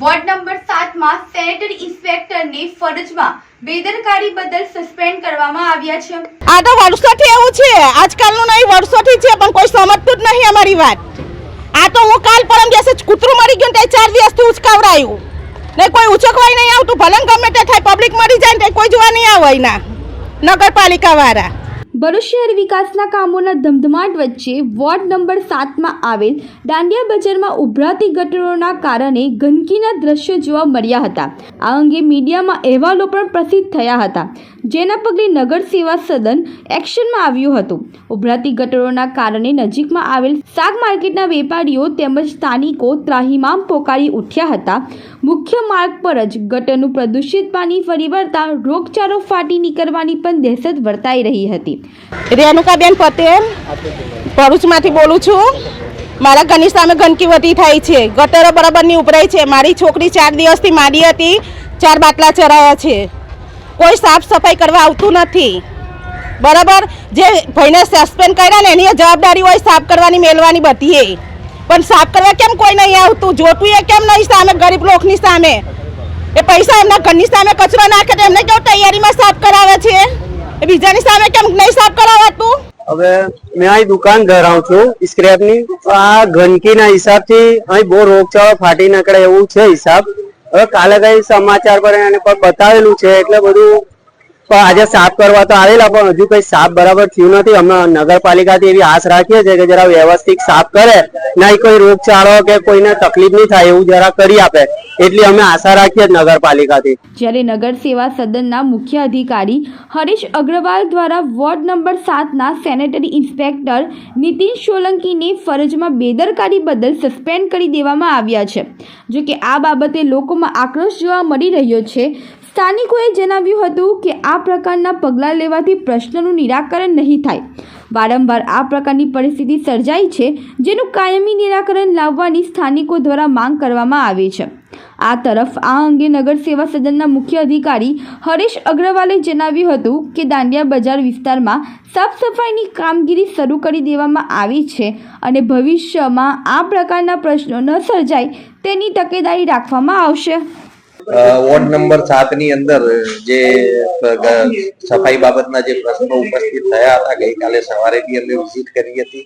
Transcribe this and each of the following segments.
Ward number સાતમાં sanitary ઇન્સ્પેક્ટરની ફરજમાં બેદરકારી બદલ સસ્પેન્ડ કરવામાં આવ્યા છે. આ તો વર્ષોથી એવું છે. આજકાલનું નહીં, વર્ષોથી છે, પણ કોઈ સમજતું જ નહીં અમારી વાત. આ તો હું કાલ પરમ દિવસે કૂતરું મરી ગયું ને તે ચાર દિવસથી ઉચકાવરાયું ને કોઈ ઉચકવાય નહીં આવતું. ભલે ગમે તે થાય પબ્લિક મરી જાય ને કોઈ જોવા નહીં આવે ના નગરપાલિકા વાળા ભરૂચ શહેર વિકાસના કામોના ધમધમાટ વચ્ચે વોર્ડ નંબર સાતમાં આવેલ દાંડિયા બજારમાં ઉભરાતી ગટરોના કારણે ગંદકીના દ્રશ્યો જોવા મળ્યા હતા. આ અંગે મીડિયામાં અહેવાલો પણ પ્રસિદ્ધ થયા હતા. જેના પગલે નગર સેવા સદન એક્શનમાં આવ્યું હતું. ઉભરાતી ગટરોના કારણે નજીકમાં આવેલ શાક માર્કેટના વેપારીઓ તેમજ સ્થાનિકો ત્રાહિમામ પોકારી ઉઠ્યા હતા. મુખ્ય માર્ગ પર જ ગટરનું પ્રદૂષિત પાણી ફરી વળતા રોગચાળો ફાટી નીકળવાની પણ દહેશત વર્તાઈ રહી હતી. રેણુકાબેન પટેલ. ભરૂચમાંથી બોલું છું. મારા ઘરની સામે ગંદકી વધી થાય છે. ગટરો બરાબરની ઉભરાય છે. મારી છોકરી ચાર દિવસથી માડી હતી. ચાર બાટલા ચરાયા છે. કોઈ સાફ સફાઈ કરવા આવતું નથી. બરાબર? જે ભાઈને સસ્પેન્ડ કર્યા ને એની જવાબદારી હોય સાફ કરવાની મેળવાની બધી એ પણ સાફ કરવા કેમ કોઈ નહીં આવતું? જોતું એ કેમ નહીં સામે? ગરીબ લોકની સામે. એ પૈસા એમના ઘરની સામે કચરો નાખે તો એમને કેવું તૈયારીમાં સાફ કરાવે છે? એ બીજાની સામે કેમ નહીં સાફ કરાવાતું હવે મેં અહીં દુકાન ધરાવું છું. સ્ક્રેપની તો આ ગંદકીના હિસાબથી અહીં બહુ રોગચાળો ફાટી નીકળે એવું છે હિસાબ. હવે કાલે કઈ સમાચાર પર એને પર બતાવેલું છે એટલે બધું પણ આજે સાફ કરવા તો આવેલા, પણ હજુ કઈ સાફ બરાબર થયું નથી. અમે નગરપાલિકાથી એવી આશ રાખીએ છીએ કે જરા વ્યવસ્થિત સાફ કરે. નહીં કોઈ રોગચાળો કે કોઈને તકલીફ નહીં થાય, એવું જરા કરી આપે. એટલી અમે આશા રાખીએ નગરપાલિકાથી. જ્યારે નગર સેવા સદનના મુખ્ય અધિકારી હરીશ અગ્રવાલ દ્વારા વોર્ડ નંબર સાતના સેનેટરી ઇન્સ્પેક્ટર નીતિન સોલંકીને ફરજમાં બેદરકારી બદલ સસ્પેન્ડ કરી દેવામાં આવ્યા છે. જો કે આ બાબતે લોકોમાં આક્રોશ જોવા મળી રહ્યો છે. સ્થાનિકોએ જણાવ્યું હતું કે આ પ્રકારના પગલાં લેવાથી પ્રશ્નનું નિરાકરણ નહીં થાય. વારંવાર આ પ્રકારની પરિસ્થિતિ સર્જાઈ છે, જેનું કાયમી નિરાકરણ લાવવાની સ્થાનિકો દ્વારા માંગ કરવામાં આવી છે. આ તરફ આ અંગે નગર સેવા સદનના મુખ્ય અધિકારી હરેશ અગ્રવાલે જણાવ્યું હતું કે દાંડિયા બજાર વિસ્તારમાં સાફ સફાઈની કામગીરી શરૂ કરી દેવામાં આવી છે અને ભવિષ્યમાં આ પ્રકારના પ્રશ્નો ન સર્જાય તેની તકેદારી રાખવામાં આવશે. વોર્ડ નંબર સાતની અંદર જે સફાઈ બાબતના જે પ્રશ્નો ઉપસ્થિત થયા હતા, ગઈકાલે સવારે બી અમે વિઝિટ કરી હતી.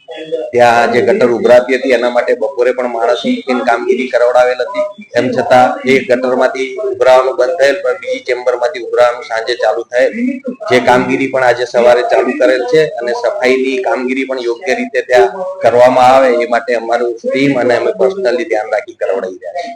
ત્યાં જે ગટર ઉભરાતી હતી, એના માટે બપોરે પણ માણસ મૂકીને કામગીરી કરાવડાવેલ હતી. એમ છતાં, એ ગટરમાંથી ઉભરાવાનું બંધ થયેલ, પણ બીજી ચેમ્બરમાંથી ઉભરાવાનું સાંજે ચાલુ થયેલ. જે કામગીરી પણ આજે સવારે ચાલુ કરેલ છે અને સફાઈની કામગીરી પણ યોગ્ય રીતે ત્યાં કરવામાં આવે, એ માટે અમારું ટીમ અને અમે પર્સનલી ધ્યાન રાખી કરાવડાવી રહ્યા છીએ.